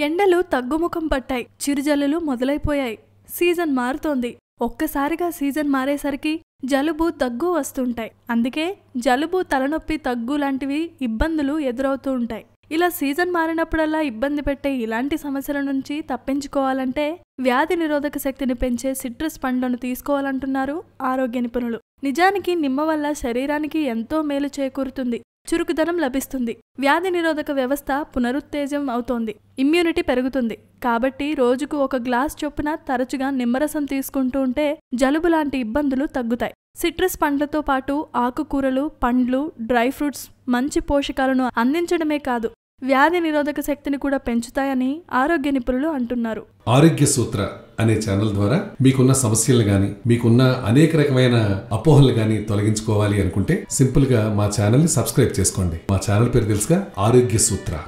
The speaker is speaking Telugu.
ఎండలు తగ్గుముఖం పట్టాయి. చిరుజల్లులు మొదలైపోయాయి. సీజన్ మారుతోంది. ఒక్కసారిగా సీజన్ మారేసరికి జలుబు దగ్గు వస్తుంటాయి. అందుకే జలుబు తలనొప్పి తగ్గు లాంటివి ఇబ్బందులు ఎదురవుతూ ఉంటాయి. ఇలా సీజన్ మారినప్పుడల్లా ఇబ్బంది పెట్టే ఇలాంటి సమస్యల నుంచి తప్పించుకోవాలంటే వ్యాధి నిరోధక శక్తిని పెంచే సిట్రస్ పండ్లను తీసుకోవాలంటున్నారు ఆరోగ్య నిపుణులు. నిజానికి నిమ్మ వల్ల శరీరానికి ఎంతో మేలు చేకూరుతుంది. చురుకుదనం లభిస్తుంది. వ్యాధి నిరోధక వ్యవస్థ పునరుత్తేజం అవుతోంది. ఇమ్యూనిటీ పెరుగుతుంది. కాబట్టి రోజుకు ఒక గ్లాస్ చొప్పున తరచుగా నిమ్మరసం తీసుకుంటూ ఉంటే జలుబు లాంటి ఇబ్బందులు తగ్గుతాయి. సిట్రస్ పండ్లతో పాటు ఆకుకూరలు పండ్లు డ్రై ఫ్రూట్స్ మంచి పోషకాలను అందించడమే కాదు. వ్యాధి నిరోధక శక్తిని కూడా పెంచుతాయని ఆరోగ్య నిపుణులు అంటున్నారు. ఆరోగ్య సూత్ర అనే ఛానల్ ద్వారా మీకున్న సమస్యలు గాని మీకున్న అనేక రకమైన అపోహలు గాని తొలగించుకోవాలి అనుకుంటే సింపుల్గా మా ఛానల్ని సబ్స్క్రైబ్ చేసుకోండి. మా ఛానల్ పేరు తెలుసుగా ఆరోగ్య సూత్ర.